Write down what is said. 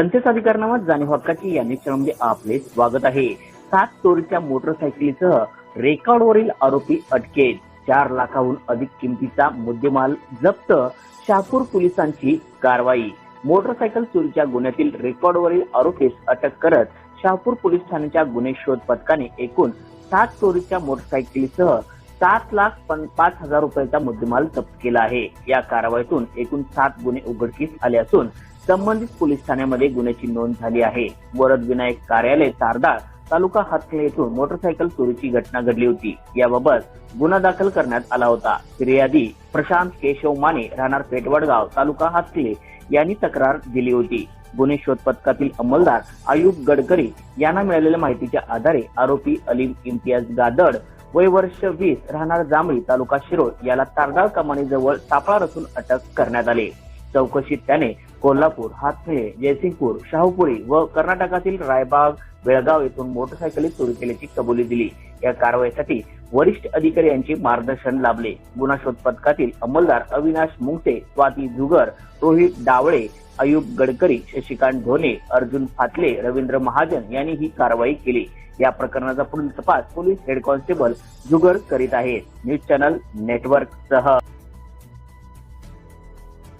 जनतेचा अधिकारनामा जाणीव हक्काची या निश्चयामध्ये आपले स्वागत आहे. सात चोरीच्या मोटरसायकलीसह रेकॉर्डवरील आरोपी अटकेत. चार लाखाहून अधिक किमतीचा मुद्देमाल जप्त. शहापूर पोलिसांची कारवाई. मोटरसायकल चोरीच्या गुन्ह्यातील रेकॉर्डवरील आरोपीस अटक करत शहापूर पोलीस ठाण्याच्या गुन्हे शोध पथकाने एकूण सात चोरीच्या मोटरसायकलीसह सात लाख पाच हजार रुपयाचा मुद्देमाल जप्त केला आहे. या कारवाईतून एकूण सात गुन्हे उघडकीस आले असून संबंधित पोलीस ठाण्यामध्ये गुन्ह्याची नोंद झाली आहे. वरद विनायक कार्यालय तारदाळ तालुका हातकले येथून मोटरसायकल चोरीची घटना घडली होती. याबाबत गुन्हा दाखल करण्यात आला होता. फिर्यादी प्रशांत केशव माने राहणार पेटवडगाव तालुका हातकले यांनी तक्रार दिली होती. गुन्हे शोध पथकातील अंमलदार आयुब गडकरी यांना मिळालेल्या माहितीच्या आधारे आरोपी अलीम इम्तियाज गादड वय वर्ष वीस राहणार जांभळी तालुका शिरोळ याला तारदाळ कमानीजवळ सापळा रचून अटक करण्यात आली. चौकशीत त्याने कोल्हापूर हातखेळे जयसिंगपूर शाहूपुरी व कर्नाटकातील रायबाग बेळगाव येथून मोटरसायकली चोरी केल्याची कबुली दिली. या कारवाईसाठी वरिष्ठ अधिकारी यांचे मार्गदर्शन लाभले. गुन्हा शोध पथकातील अंमलदार अविनाश मुंगसे स्वाती जुगर रोहित डावळे अयुब गडकरी शशिकांत ढोणे अर्जुन फातले रवींद्र महाजन यांनी ही कारवाई केली. या प्रकरणाचा पुढील तपास पोलीस हेड कॉन्स्टेबल जुगर करीत आहेत. न्यूज चॅनल नेटवर्क सह